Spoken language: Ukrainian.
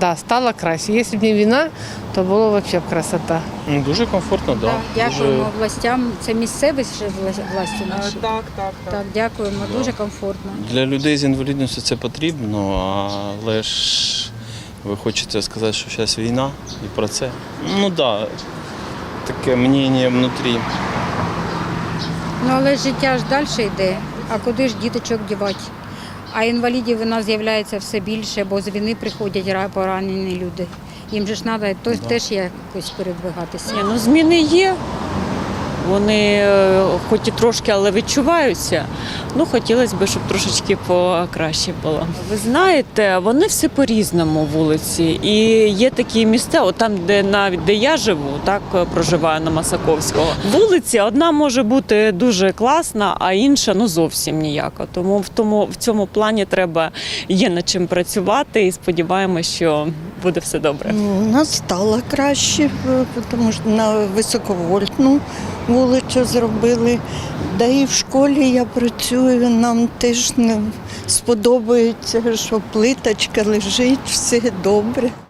Да, стало краще. Якщо б не війна, то було взагалі красота. Ну, Дуже комфортно, так. Так, дякуємо Дуже... властям. Це місцеві ж вла- власті наші. Так, так, так. Так, дякуємо. Дуже комфортно. Для людей з інвалідністю це потрібно, але ж ви хочете сказати, що зараз війна і про це. Ну так, да, таке мнення внутрі. Ну але життя ж далі йде. А куди ж діточок дівати? А інвалідів у нас з'являється все більше, бо з війни приходять ра- поранені люди. Їм же ж треба теж якось передвигатися. Ні, ну зміни є. Вони е, хоч і трошки, але відчуваються. Ну, хотілося б, щоб трошечки покраще було. Ви знаєте, вони все по-різному вулиці. І є такі місця, от там, де навіть де я живу, так е, проживаю на Масаковського. Вулиця одна може бути дуже класна, а інша ну зовсім ніяка. Тому в тому в цьому плані треба є над чим працювати і сподіваємося, що буде все добре. Ну, У нас стало краще, е, тому що на високовольтну вулицю зробили. Да і в школі я працюю, нам теж не сподобається, що плиточка лежить, все добре.